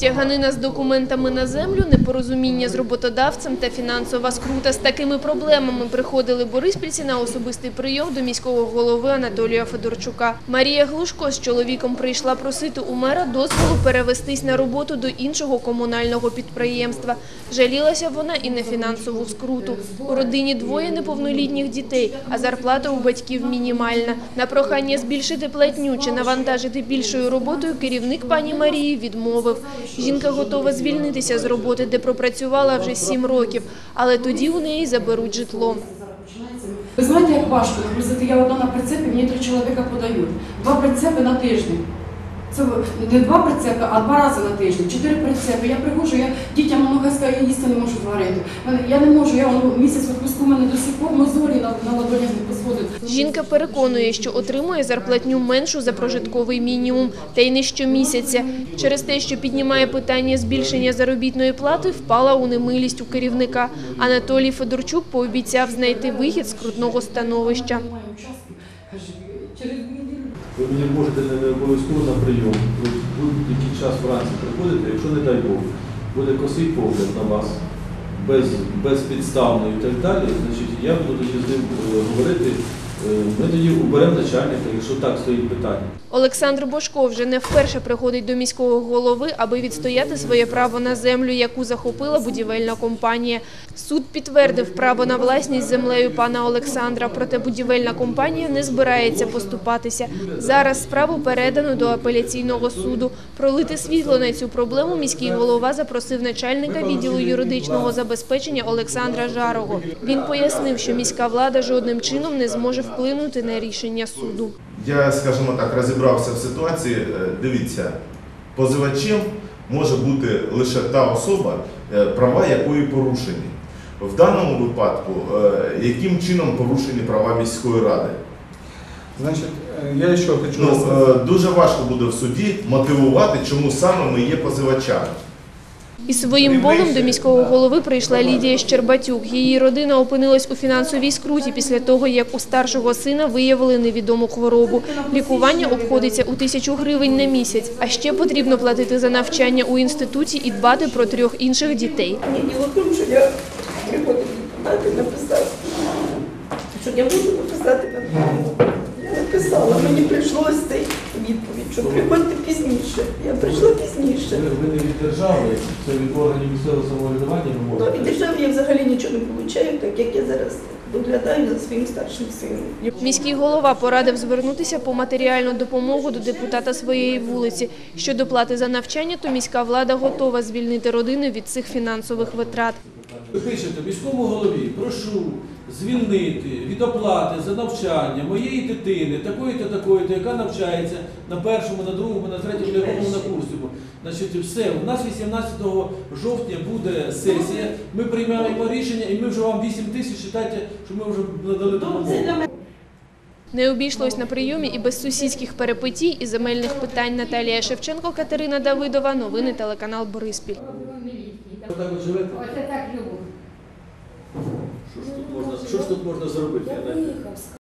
Тяганина з документами на землю, непорозуміння з роботодавцем та фінансова скрута. З такими проблемами приходили бориспільці на особистий прийом до міського голови Анатолія Федорчука. Марія Глушко з чоловіком прийшла просити у мера дозволу перевестись на роботу до іншого комунального підприємства. Жалілася вона і на фінансову скруту. У родині двоє неповнолітніх дітей, а зарплата у батьків мінімальна. На прохання збільшити платню чи навантажити більшою роботою керівник пані Марії відмовив. Жінка готова звільнитися з роботи, де пропрацювала вже сім років, але тоді у неї заберуть житло. Ви знаєте, як важко нагрузити я одна на прицепі, мені три чоловіка подають. Два прицепи на тиждень. Це не два прицепи, а два рази на тиждень. Чотири прицепи. Я приходжу, я дітям я їсти не можу зварити. Я не можу, я воно місяць відпуску, мене до сих пор мозолі на, на ладонях не посходить. Жінка переконує, що отримує зарплатню меншу за прожитковий мінімум, та й не щомісяця. Через те, що піднімає питання збільшення заробітної плати, впала у немилість у керівника. Анатолій Федорчук пообіцяв знайти вихід з крутного становища. Ви мені можете не обов'язково на прийом. Будь-який час вранці приходите, якщо не дай Бог, буде косий погляд на вас, без, безпідставно і так далі, значить я буду з ним е, говорити. Ми тоді уберемо начальника, якщо так стоїть питання. Олександр Бошко вже не вперше приходить до міського голови, аби відстояти своє право на землю, яку захопила будівельна компанія. Суд підтвердив право на власність землею пана Олександра, проте будівельна компанія не збирається поступатися. Зараз справу передано до апеляційного суду. Пролити світло на цю проблему міський голова запросив начальника відділу юридичного забезпечення Олександра Жарого. Він пояснив, що міська влада жодним чином не зможе вплинути на рішення суду. Я, скажімо так, розібрався в ситуації. Е, Дивіться, позивачем може бути лише та особа, е, права якої порушені. В даному випадку, е, яким чином порушені права міської ради? Значит, э, я еще хочу... Ну, дуже важко буде в суді мотивувати, чому саме ми є позивачами. Із своїм болем до міського голови прийшла Лідія Щербатюк. Її родина опинилась у фінансовій скруті після того, як у старшого сина виявили невідому хворобу. Лікування обходиться у тисячу гривень на місяць, а ще потрібно платити за навчання у інституті і дбати про трьох інших дітей. Ні, діло в тому, що я приходив депутати написати, що я можу написати на Я написала, мені прийшлося цей відповідь, що приходьте пізніше. Я прийшла пізніше. Ви, ви не від держави, це від органів місцевого самоврядування ви Ну, можете. від держави я взагалі нічого не получаю, так як я зараз доглядаю за своїм старшим сином. Міський голова порадив звернутися по матеріальну допомогу до депутата своєї вулиці. Щодо плати за навчання, то міська влада готова звільнити родини від цих фінансових витрат. Ви пишете міському голові, прошу звільнити від оплати за навчання моєї дитини, такої-то, такої-то, яка навчається на першому, на другому, на третьому, на якому на курсі. Значить, все, у нас 18 жовтня буде сесія, ми приймаємо рішення і ми вже вам 8 тисяч, вважайте, що ми вже надали допомогу. Не обійшлось на прийомі і без сусідських перепитій і земельних питань. Наталія Шевченко, Катерина Давидова. Новини телеканал Бориспіль. Що ж тут можна, що ж тут можна зробити?